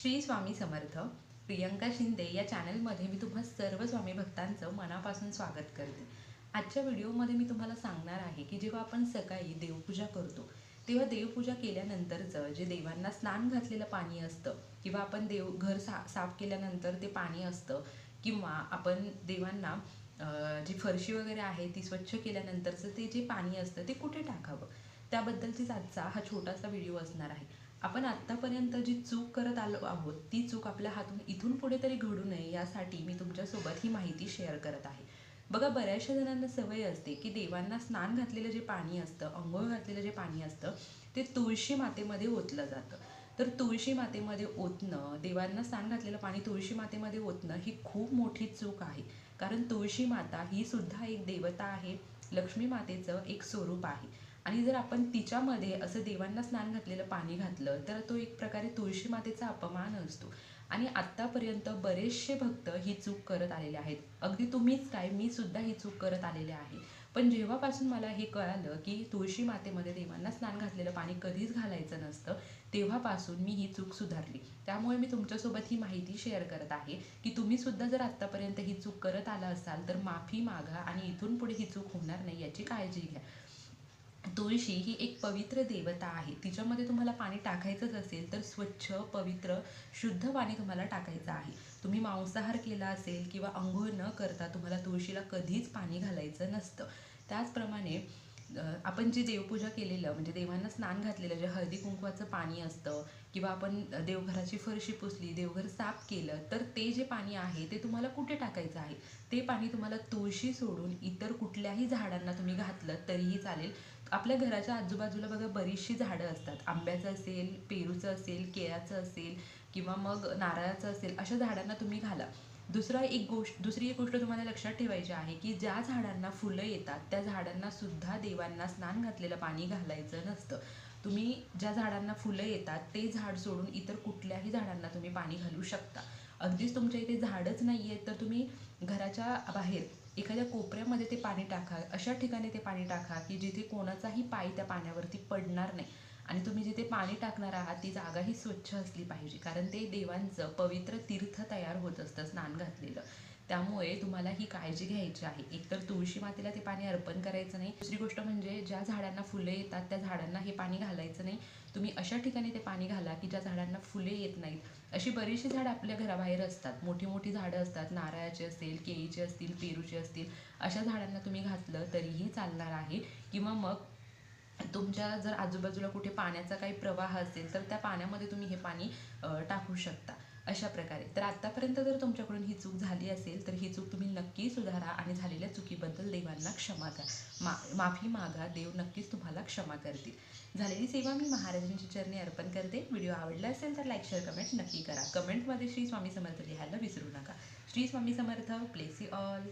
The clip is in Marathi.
श्री स्वामी समर्थ प्रियंका शिंदे या चॅनलमध्ये मी तुम्हा सर्व स्वामी भक्तांचं मनापासून स्वागत करते. आजच्या व्हिडिओमध्ये मी तुम्हाला सांगणार आहे की जेव्हा आपण सकाळी देवपूजा करतो तेव्हा देवपूजा केल्यानंतरचं जे देवांना स्नान घातलेलं पाणी असतं किंवा आपण देव घर सा साफ केल्यानंतर ते पाणी असतं किंवा आपण देवांना जी फरशी वगैरे आहे ती स्वच्छ केल्यानंतरचं ते जे पाणी असतं ते कुठे टाकावं? त्याबद्दलचीच आजचा हा छोटासा व्हिडिओ असणार आहे. आपण आत्तापर्यंत जी चूक करत आलो आहोत ती चूक आपल्या हातून इथून पुढे तरी घडू नये यासाठी मी तुमच्यासोबत ही माहिती शेअर करत आहे. बघा बऱ्याचशा जणांना सवय असते की देवांना स्नान घातलेलं जे पाणी असतं अंघोळ घातलेलं जे पाणी असतं ते तुळशी मातेमध्ये ओतलं जातं. तर तुळशी मातेमध्ये ओतणं देवांना स्नान घातलेलं पाणी तुळशी मातेमध्ये ओतणं ही खूप मोठी चूक आहे. कारण तुळशी माता ही सुद्धा एक देवता आहे लक्ष्मी मातेचं एक स्वरूप आहे. आणि जर आपण तिच्यामध्ये असं देवांना स्नान घातलेलं पाणी घातलं तर तो एक प्रकारे तुळशी मातेचा अपमान असतो. आणि आत्तापर्यंत बरेचसे भक्त ही चूक करत आलेले आहेत. अगदी तुम्हीच काय मी सुद्धा ही चूक करत आलेले आहे. पण जेव्हापासून मला हे कळालं की तुळशी मातेमध्ये देवांना स्नान घातलेलं पाणी कधीच घालायचं नसतं तेव्हापासून मी ही चूक सुधारली. त्यामुळे मी तुमच्यासोबत ही माहिती शेअर करत आहे की तुम्ही सुद्धा जर आत्तापर्यंत ही चूक करत आला असाल तर माफी मागा आणि इथून पुढे ही चूक होणार नाही याची काळजी घ्या. तुळशी ही एक पवित्र देवता आहे. तिच्यामध्ये तुम्हाला पाणी टाकायचंच असेल तर स्वच्छ पवित्र शुद्ध पाणी तुम्हाला टाकायचं आहे. तुम्ही मांसाहार केला असेल किंवा आंघोळ न करता तुम्हाला तुळशीला कधीच पाणी घालायचं नसतं. त्याचप्रमाणे आपण जे देवपूजा केलेलं म्हणजे देवांना स्नान घातलेलं जे हळदी कुंकवाचं पाणी असतं किंवा आपण देवघराची फरशी पुसली देवघर साफ केलं तर ते जे पाणी आहे ते तुम्हाला कुठे टाकायचं आहे? ते पाणी तुम्हाला तुळशी सोडून इतर कुठल्याही झाडांना तुम्ही घातलं तरीही चालेल. आपल्या घराच्या आजूबाजूला बघा बरीचशी झाडं असतात. आंब्याचं असेल पेरूचं असेल केळ्याचं असेल किंवा मग नारळाचं असेल अशा झाडांना तुम्ही घाला. दुसरा एक गोष्ट दुसरी एक गोष्ट तुम्हाला लक्षात ठेवायची आहे की ज्या झाडांना फुलं येतात त्या झाडांना सुद्धा देवांना स्नान घातलेलं पाणी घालायचं नसतं. तुम्ही ज्या झाडांना फुलं येतात ते झाड सोडून इतर कुठल्याही झाडांना तुम्ही पाणी घालू शकता. अगदीच तुमच्या इथे झाडच नाही आहेत तर तुम्ही घराच्या बाहेर एखाद्या कोपऱ्यामध्ये ते पाणी टाका अशा ठिकाणी ते पाणी टाका की जिथे कोणाचाही पाय त्या पाण्यावरती पडणार नाही. आणि तुम्ही जिथे पाणी टाकणार आहात ती जागाही स्वच्छ असली पाहिजे. कारण ते देवांचं पवित्र तीर्थ तयार होत असतं स्नान घातलेलं. त्यामुळे तुम्हाला ही काळजी घ्यायची आहे. एकतर तुळशी मातेला ते पाणी अर्पण करायचं नाही. दुसरी गोष्ट म्हणजे ज्या झाडांना फुले येतात त्या झाडांना हे पाणी घालायचं नाही. तुम्ही अशा ठिकाणी ते पाणी घाला की ज्या झाडांना फुले येत नाहीत. अशी बरीचशी झाडं आपल्या घराबाहेर असतात. मोठी मोठी झाडं असतात. नारळाची असेल केळीची असतील पेरूची असतील. अशा झाडांना तुम्ही घातलं तरीही चालणार आहे. किंवा मग तुमच्या जर आजूबाजूला कुठे पाण्याचा काही प्रवाह असेल तर त्या पाण्यामध्ये तुम्ही हे पाणी टाकू शकता अशा प्रकारे. तर आत्तापर्यंत जर तुमच्याकडून ही चूक झाली असेल तर ही चूक तुम्ही नक्की सुधारा आणि झालेल्या चुकीबद्दल देवांना क्षमा करा. मा माफी मागा देव नक्कीच तुम्हाला क्षमा करतील. झालेली सेवा मी महाराजांची चरणी अर्पण करते. व्हिडिओ आवडला असेल तर लाईक शेअर कमेंट नक्की करा. कमेंटमध्ये श्री स्वामी समर्थ लिहायला विसरू नका. श्री स्वामी समर्थ. Place all